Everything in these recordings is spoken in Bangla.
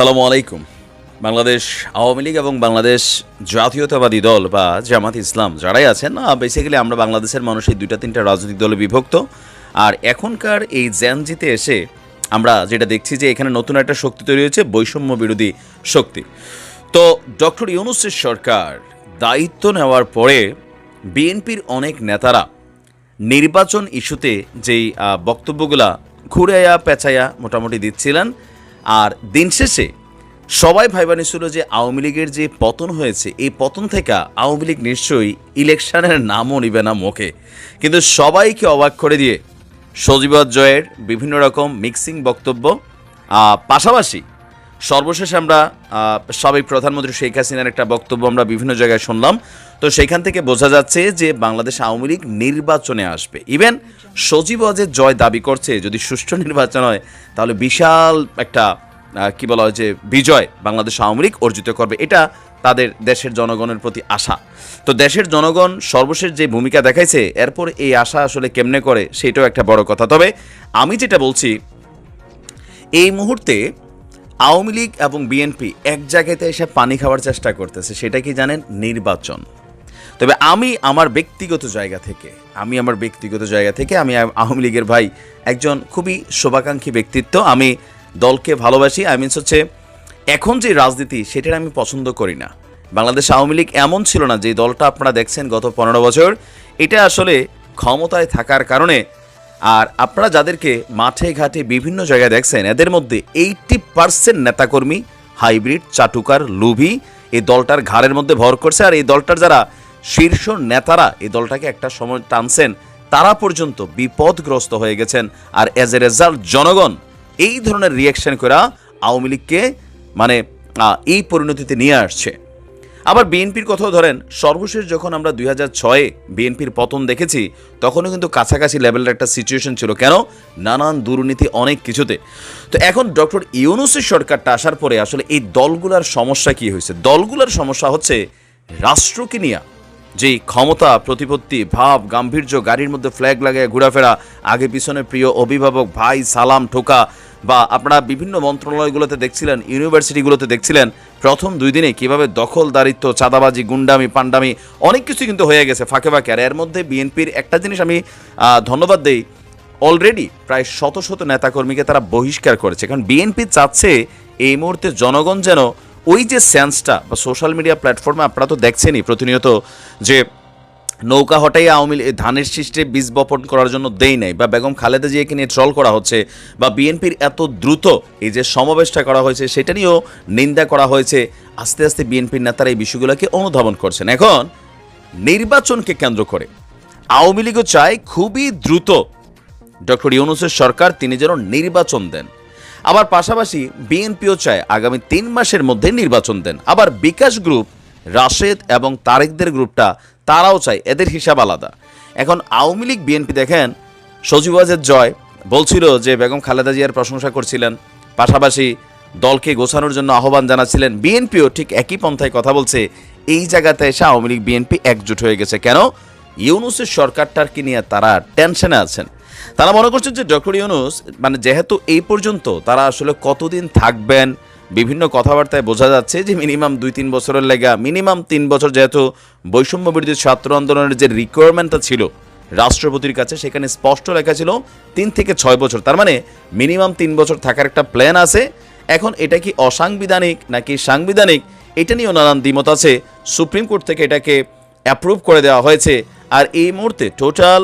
আসসালামু আলাইকুম। বাংলাদেশ আওয়ামী লীগ এবং বাংলাদেশ জাতীয়তাবাদী দল বা জামাত ইসলাম যারাই আছেন না বেসিক্যালি আমরা বাংলাদেশের মানুষ এই দুইটা তিনটা রাজনৈতিক দলে বিভক্ত। আর এখনকার এই জ্যানজিতে এসে আমরা যেটা দেখছি যে এখানে নতুন একটা শক্তি তৈরি হয়েছে, বৈষম্য বিরোধী শক্তি। তো ডক্টর ইউনুসের সরকার দায়িত্ব নেওয়ার পরে বিএনপির অনেক নেতারা নির্বাচন ইস্যুতে যেই বক্তব্যগুলা ঘুরাইয়া, পেঁচাইয়া মোটামুটি দিচ্ছিলেন। আর দিন শেষে সবাই ভাইবা নিছিল যে আওয়ামী লীগের যে পতন হয়েছে, এই পতন থেকে আওয়ামী লীগ নিশ্চয়ই ইলেকশনের নামও নিবে না মুখে। কিন্তু সবাইকে অবাক করে দিয়ে সজীবত জয়ের বিভিন্ন রকম মিক্সিং বক্তব্য। পাশাপাশি সর্বশেষ আমরা সাবেক প্রধানমন্ত্রী শেখ হাসিনার একটা বক্তব্য আমরা বিভিন্ন জায়গায় শুনলাম। তো সেখান থেকে বোঝা যাচ্ছে যে বাংলাদেশ আওয়ামী লীগ নির্বাচনে আসবে। ইভেন সজীব অজের জয় দাবি করছে, যদি সুষ্ঠু নির্বাচন হয়, তাহলে বিশাল একটা কি বলা হয় যে বিজয় বাংলাদেশ আওয়ামী লীগ অর্জিত করবে। এটা তাদের দেশের জনগণের প্রতি আশা। তো দেশের জনগণ সর্বশেষ যে ভূমিকা দেখাইছে, এরপর এই আশা আসলে কেমনে করে, সেটাও একটা বড় কথা। তবে আমি যেটা বলছি, এই মুহূর্তে আওয়ামী লীগ এবং বিএনপি এক জায়গাতে এসে পানি খাওয়ার চেষ্টা করতেছে, সেটা কি জানেন? নির্বাচন। তবে আমি আমার ব্যক্তিগত জায়গা থেকে, আমি আমার ব্যক্তিগত জায়গা থেকে আমি আওয়ামী লীগের ভাই একজন খুবই শোভাকাঙ্ক্ষী ব্যক্তিত্ব। আমি দলকে ভালোবাসি আই মিনস হচ্ছে এখন যে রাজনীতি সেটার আমি পছন্দ করি না। বাংলাদেশ আওয়ামী লীগ এমন ছিল না যে দলটা আপনারা দেখছেন গত পনেরো বছর। এটা আসলে ক্ষমতায় থাকার কারণে আর আপনারা যাদেরকে মাঠে ঘাটে বিভিন্ন জায়গায় দেখছেন, এদের মধ্যে এইটটি পার্সেন্ট নেতাকর্মী হাইব্রিড চাটুকার, লুভি, এই দলটার ঘাড়ের মধ্যে ভর করছে। আর এই দলটার যারা শীর্ষ নেতারা এই দলটাকে একটা সময় টানছেন, তারা পর্যন্ত বিপদগ্রস্ত হয়ে গেছেন। আর এজ এ রেজাল্ট জনগণ এই ধরনের রিয়াকশন করা আওয়ামী লীগকে মানে এই পরিণতিতে নিয়ে আসছে। আবার বিএনপির কথাও ধরেন, সর্বশেষ যখন আমরা দুই হাজার ছয়ে বিএনপির পতন দেখেছি, তখনও কিন্তু কাছাকাছি লেভেলের একটা সিচুয়েশন ছিল। কেন? নানান দুর্নীতি অনেক কিছুতে। তো এখন ডক্টর ইউনুসের সরকারটা আসার পরে আসলে এই দলগুলার সমস্যা কি হয়েছে? দলগুলার সমস্যা হচ্ছে রাষ্ট্রকে নিয়ে। যেই ক্ষমতা, প্রতিপত্তি, ভাব, গাম্ভীর্য, গাড়ির মধ্যে ফ্ল্যাগ লাগায় ঘোরাফেরা। আগে পিছনে প্রিয় অভিভাবক ভাই সালাম ঠোকা বা আপনারা বিভিন্ন মন্ত্রণালয়গুলোতে দেখছিলেন, ইউনিভার্সিটিগুলোতে দেখছিলেন, প্রথম দুই দিনে কীভাবে দখলদারিত্ব চাঁদাবাজি, গুন্ডামি, পান্ডামি, অনেক কিছু কিন্তু হয়ে গেছে ফাঁকে ফাঁকে। আর এর মধ্যে বিএনপির একটা জিনিস আমি ধন্যবাদ দেই অলরেডি প্রায় শত শত নেতাকর্মীকে তারা বহিষ্কার করেছে। কারণ বিএনপি চাচ্ছে এই মুহূর্তে জনগণ যেন ওই যে সেন্সটা বা সোশ্যাল মিডিয়া প্ল্যাটফর্মে আপনারা তো দেখছেনই প্রতিনিয়ত যে নৌকা হটাই আওয়ামী ধানের শীষে বীজ বপন করার জন্য দেই নাই বা বেগম খালেদা জিয়াকে নিয়ে ট্রল করা হচ্ছে বা বিএনপির এত দ্রুত এই যে সমাবেশটা করা হয়েছে সেটা নিয়েও নিন্দা করা হয়েছে, আস্তে আস্তে বিএনপির নেতারা এই বিষয়গুলোকে অনুধাবন করছেন। এখন নির্বাচনকে কেন্দ্র করে আওয়ামী লীগও চায় খুবই দ্রুত ডক্টর ইউনুসের সরকার তিনি যেন নির্বাচন দেন। আবার পাশাপাশি বিএনপিও চায় আগামী তিন মাসের মধ্যে নির্বাচন দেন। আবার বিকাশ গ্রুপ, রাশেদ এবং তারেকদের গ্রুপটা, তারাও চায় এদের হিসাব আলাদা। এখন আওয়ামী লীগ বিএনপি দেখেন, সজীব ওয়াজেদ জয় বলছিল যে বেগম খালেদা জিয়ার প্রশংসা করছিলেন, পাশাপাশি দলকে গোছানোর জন্য আহ্বান জানাচ্ছিলেন। বিএনপিও ঠিক একই পন্থায় কথা বলছে, এই জায়গাতে এসে আওয়ামী লীগ বিএনপি একজোট হয়ে গেছে। কেন? ইউনুসের সরকারটাকে নিয়ে তারা টেনশনে আছেন? তারা মনে করছেন যে ডক্টর ইউনুস মানে যেহেতু এই পর্যন্ত তারা আসলে কতদিন থাকবেন, বিভিন্ন কথাবার্তায় বোঝা যাচ্ছে যে মিনিমাম দুই তিন বছরের লেগা, মিনিমাম তিন বছর যেহেতু বৈষম্য বিরোধী ছাত্র আন্দোলনের যে রিকোয়ারমেন্টটা ছিল রাষ্ট্রপতির কাছে, সেখানে স্পষ্ট লেখা ছিল তিন থেকে ছয় বছর। তার মানে মিনিমাম তিন বছর থাকার একটা প্ল্যান আছে। এখন এটা কি অসাংবিধানিক নাকি সাংবিধানিক, এটা নিয়েও নানান দ্বিমত আছে। সুপ্রিম কোর্ট থেকে এটাকে অ্যাপ্রুভ করে দেওয়া হয়েছে। আর এই মুহূর্তে টোটাল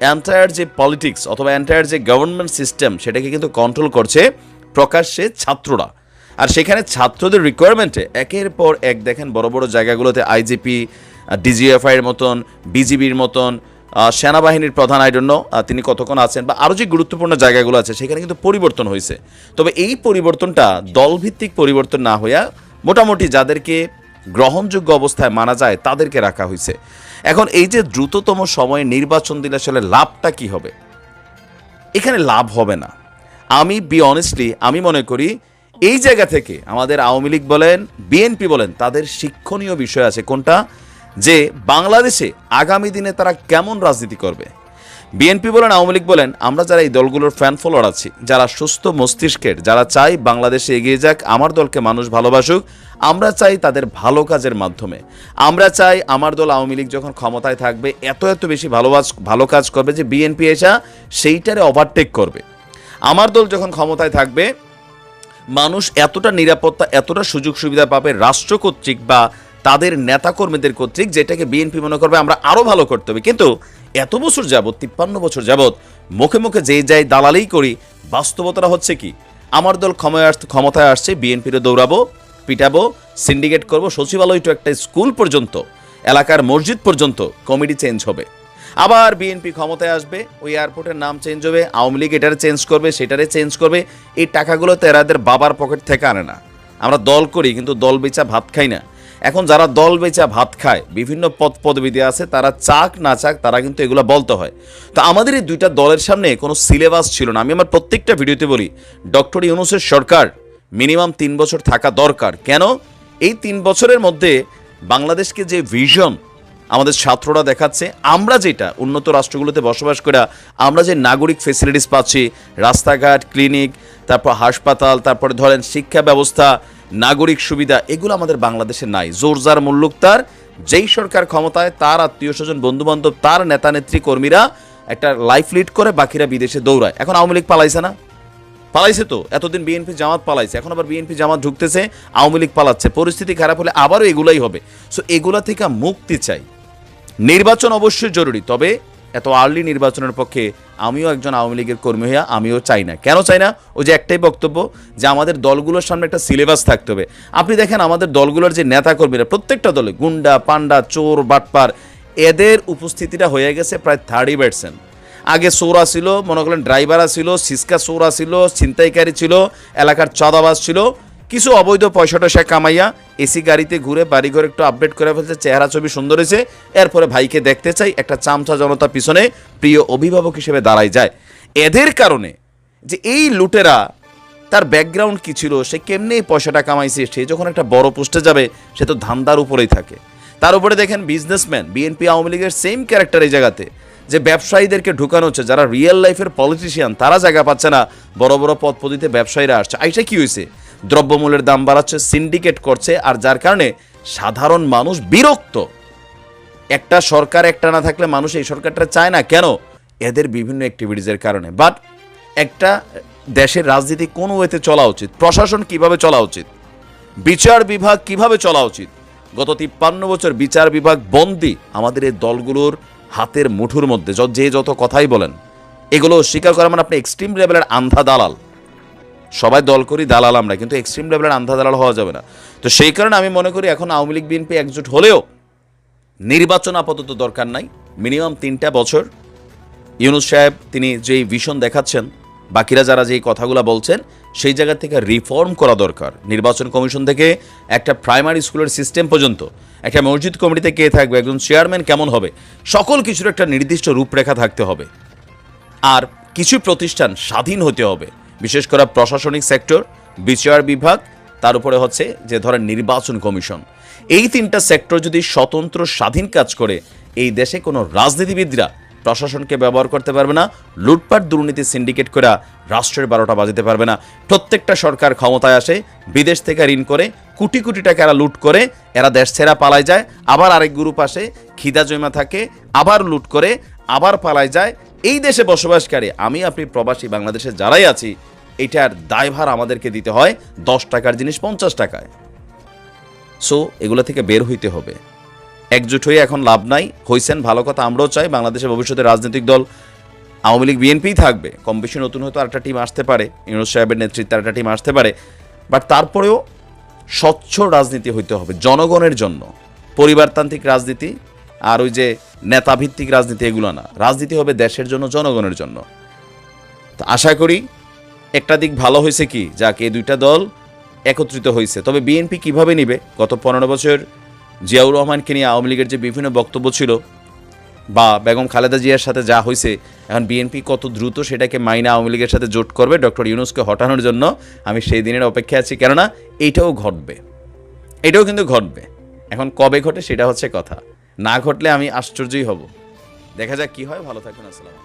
এন্টায়ার যে পলিটিক্স অথবা এন্টায়ার যে গভর্নমেন্ট সিস্টেম সেটাকে কিন্তু কন্ট্রোল করছে প্রকাশ্যে ছাত্ররা। আর সেখানে ছাত্রদের রিকোয়ারমেন্টে একের পর এক দেখেন বড় বড় জায়গাগুলোতে আইজিপি ডিজিএফআই এর মতন বিজিবির মতন সেনাবাহিনীর প্রধান আইডন্য তিনি কতক্ষণ আছেন বা আরও যে গুরুত্বপূর্ণ জায়গাগুলো আছে সেখানে কিন্তু পরিবর্তন হয়েছে। তবে এই পরিবর্তনটা দলভিত্তিক পরিবর্তন না হইয়া মোটামুটি যাদেরকে গ্রহণযোগ্য অবস্থায় মানা যায়, তাদেরকে রাখা হয়েছে। এখন এই যে দ্রুততম সময়ে নির্বাচন দিলে আসলে লাভটা কি হবে? এখানে লাভ হবে না। আমি বি অনেস্টলি আমি মনে করি এই জায়গা থেকে আমাদের আওয়ামী লীগ বলেন বিএনপি বলেন, তাদের শিক্ষণীয় বিষয় আছে কোনটা? যে বাংলাদেশে আগামী দিনে তারা কেমন রাজনীতি করবে? বিএনপি বলেন, আওয়ামী লীগ বলেন, আমরা যারা এই দলগুলোর ফ্যান ফলোয়ার আছি, যারা সুস্থ মস্তিষ্কের, যারা চাই বাংলাদেশে এগিয়ে যাক, আমার দলকে মানুষ ভালোবাসুক, আমরা চাই তাদের ভালো কাজের মাধ্যমে। আমরা চাই আমার দল আওয়ামী লীগ যখন ক্ষমতায় থাকবে, এত এত বেশি ভালোবাস ভালো কাজ করবে যে বিএনপি এসা সেইটারে ওভারটেক করবে। আমার দল যখন ক্ষমতায় থাকবে, মানুষ এতটা নিরাপত্তা, এতটা সুযোগ সুবিধা পাবে রাষ্ট্র কর্তৃক বা তাদের নেতাকর্মীদের কর্তৃক, যেটাকে বিএনপি মনে করবে আমরা আরও ভালো করতে হবে। কিন্তু এত বছর যাবৎ, তিপ্পান্ন বছর যাবৎ মুখে মুখে যে যাই দালালেই করি, বাস্তবতাটা হচ্ছে কি? আমার দল ক্ষমায় আসতে ক্ষমতায় আসছে বিএনপিরও দৌড়াবো, পিটাবো সিন্ডিকেট করব সচিবালয় টু একটা স্কুল পর্যন্ত, এলাকার মসজিদ পর্যন্ত কমিটি চেঞ্জ হবে। আবার বিএনপি ক্ষমতায় আসবে, ওই এয়ারপোর্টের নাম চেঞ্জ হবে, আওয়ামী লীগ এটারে চেঞ্জ করবে, সেটারে চেঞ্জ করবে, এই টাকাগুলো তো এরাদের বাবার পকেট থেকে আনে না। আমরা দল করি, কিন্তু দল বেচা ভাত খাই না। এখন যারা দল বেচা ভাত খায়, বিভিন্ন পদ পদবিধি আছে, তারা চাক না চাক তারা কিন্তু এগুলো বলতে হয়। তো আমাদের এই দুইটা দলের সামনে কোনো সিলেবাস ছিল না। আমি আমার প্রত্যেকটা ভিডিওতে বলি, ডক্টর ইউনুসের সরকার মিনিমাম তিন বছর থাকা দরকার। কেন? এই তিন বছরের মধ্যে বাংলাদেশকে যে ভিশন আমাদের ছাত্ররা দেখাচ্ছে, আমরা যেটা উন্নত রাষ্ট্রগুলোতে বসবাস করে, আমরা যে নাগরিক ফেসিলিটিস পাচ্ছি, রাস্তাঘাট ক্লিনিক তারপর হাসপাতাল, তারপরে ধরেন শিক্ষা ব্যবস্থা, নাগরিক সুবিধা, এগুলো আমাদের বাংলাদেশে নাই। জোরজার মুল্লুক তার, যেই সরকার ক্ষমতায়, তার আত্মীয় স্বজন, বন্ধুবান্ধব, তার নেতা নেত্রী কর্মীরা একটা লাইফ লিড করে, বাকিরা বিদেশে দৌড়ায়। এখন আওয়ামী লীগ পালাইছে না? পালাইছে তো, এতদিন বিএনপি জামাত পালাইছে, এখন আবার বিএনপি জামাত ঢুকতেছে, আওয়ামী লীগ পালাচ্ছে, পরিস্থিতি খারাপ হলে আবারও এগুলাই হবে। সো এগুলা থেকে মুক্তি চাই। নির্বাচন অবশ্যই জরুরি, তবে এত আর্লি নির্বাচনের পক্ষে আমিও একজন আওয়ামী লীগের কর্মী হইয়া আমিও চাই না। কেন চাই না? ওই যে একটাই বক্তব্য যে আমাদের দলগুলোর সামনে একটা সিলেবাস থাকতে হবে। আপনি দেখেন আমাদের দলগুলোর যে নেতা কর্মীরা প্রত্যেকটা দলে, গুন্ডা পান্ডা চোর, বাটপার, এদের উপস্থিতিটা হয়ে গেছে প্রায় থার্টি পার্সেন্ট আগে চোরা ছিল মনে করেন ড্রাইভার ছিল, সিসকা চোরা ছিল ছিনতাইকারী ছিল, এলাকার চাঁদাবাজ ছিল কিছু অবৈধ পয়সাটা সে কামাইয়া এসি গাড়িতে ঘুরে বাড়িঘর একটু আপডেট করে ফেলছে। চেহারা ছবি সুন্দর হয়েছে। এরপরে ভাইকে দেখতে চাই। একটা চামচা জনতা পিছনে প্রিয় অভিভাবক হিসেবে দাঁড়ায় যায়। এদের কারণে যে এই লুটেরা, তার ব্যাকগ্রাউন্ড কি ছিল? সে কেমনে পয়সাটা কামাইছে? সে যখন একটা বড় পোস্টে যাবে, সে তো ধান্দার উপরেই থাকে। তার উপরে দেখেন বিজনেসম্যান বিএনপি আওয়ামী লীগের সেম ক্যারেক্টার এই জায়গাতে। যে ব্যবসায়ীদেরকে ঢুকানো হচ্ছে, যারা রিয়েল লাইফের পলিটিশিয়ান তারা জায়গা পাচ্ছে না। বড় বড় পদ পদিতে ব্যবসায়ীরা আসছে। আইসা কী হয়েছে? দ্রব্যমূল্যের দাম বাড়াচ্ছে সিন্ডিকেট করছে, আর যার কারণে সাধারণ মানুষ বিরক্ত। একটা সরকার একটা না থাকলে মানুষ এই সরকারটা চায় না। কেন? এদের বিভিন্ন অ্যাক্টিভিটিসের কারণে। বাট একটা দেশের রাজনীতি কোন ওয়েতে চলা উচিত? প্রশাসন কীভাবে চলা উচিত? বিচার বিভাগ কীভাবে চলা উচিত? গত তিপ্পান্ন বছর বিচার বিভাগ বন্দি আমাদের এই দলগুলোর হাতের মুঠুর মধ্যে, য- যত কথাই বলেন, এগুলো স্বীকার করা মানে আপনি এক্সট্রিম লেভেলের আন্ধা দালাল। সবাই দল করি, দালাল আমরা, কিন্তু এক্সট্রিম লেভেলের আন্ধা দালাল হওয়া যাবে না। তো সেই কারণে আমি মনে করি এখন আওয়ামী লীগ, বিএনপি একজোট হলেও নির্বাচন আপাতত দরকার নাই। মিনিমাম তিনটা বছর। ইউনুস সাহেব, তিনি যেই ভিশন দেখাচ্ছেন, বাকিরা যারা যেই কথাগুলো বলছেন, সেই জায়গা থেকে রিফর্ম করা দরকার। নির্বাচন কমিশন থেকে একটা প্রাইমারি স্কুলের সিস্টেম পর্যন্ত, একটা মসজিদ কমিটিতে কে থাকবে, একজন চেয়ারম্যান কেমন হবে, সকল কিছুর একটা নির্দিষ্ট রূপরেখা থাকতে হবে। আর কিছু প্রতিষ্ঠান স্বাধীন হতে হবে। বিশেষ করে প্রশাসনিক সেক্টর, বিচার বিভাগ, তার উপরে হচ্ছে যে ধরেন নির্বাচন কমিশন। এই তিনটা সেক্টর যদি স্বতন্ত্র স্বাধীন কাজ করে, এই দেশে কোনো রাজনীতিবিদরা প্রশাসনকে ব্যবহার করতে পারবে না, লুটপাট দুর্নীতি সিন্ডিকেট করে রাষ্ট্রের বারোটা বাজাতে পারবে না। প্রত্যেকটা সরকার ক্ষমতায় আসে, বিদেশ থেকে ঋণ করে, কোটি কোটি টাকা এরা লুট করে, এরা দেশ ছেড়া পালায় যায়, আবার আরেক গ্রুপ আসে, খিদা জমা থাকে, আবার লুট করে, আবার পালায় যায় এই দেশে বসবাসকারী, আমি, আপনি প্রবাসী বাংলাদেশে যারাই আছি, এটার দায়ভার আমাদেরকে দিতে হয় দশ টাকার জিনিস পঞ্চাশ টাকায়। সো এগুলো থেকে বের হইতে হবে। একজোট হয়ে এখন লাভ নাই। হইছেন ভালো কথা, আমরাও চাই বাংলাদেশের ভবিষ্যতে রাজনৈতিক দল, আওয়ামী লীগ, বিএনপিই থাকবে। কম বেশি নতুন হয়তো আরেকটা টিম আসতে পারে, ইউনুস সাহেবের নেতৃত্বে আরেকটা টিম আসতে পারে। বাট তারপরেও স্বচ্ছ রাজনীতি হইতে হবে, জনগণের জন্য। পরিবারতান্ত্রিক রাজনীতি আর ওই যে নেতাভিত্তিক রাজনীতি, এগুলো না। রাজনীতি হবে দেশের জন্য, জনগণের জন্য। তো আশা করি একটা দিক ভালো হয়েছে কি? যাক, এই দুইটা দল একত্রিত হয়েছে। তবে বিএনপি কীভাবে নিবে? গত পনেরো বছর জিয়াউর রহমানকে নিয়ে আওয়ামী লীগের যে বিভিন্ন বক্তব্য ছিল, বা বেগম খালেদা জিয়ার সাথে যা হয়েছে, এখন বিএনপি কত দ্রুত সেটাকে মাইনা আওয়ামী লীগের সাথে জোট করবে? ডক্টর ইউনুসকে হটানোর জন্য আমি সেই দিনের অপেক্ষায় আছি। কেননা, এইটাও ঘটবে। এটাও কিন্তু ঘটবে। এখন কবে ঘটে সেটা হচ্ছে কথা। না ঘটলে আমি আশ্চর্যই হব। দেখা যাক কি হয়। ভালো থাকবেন আসসালাম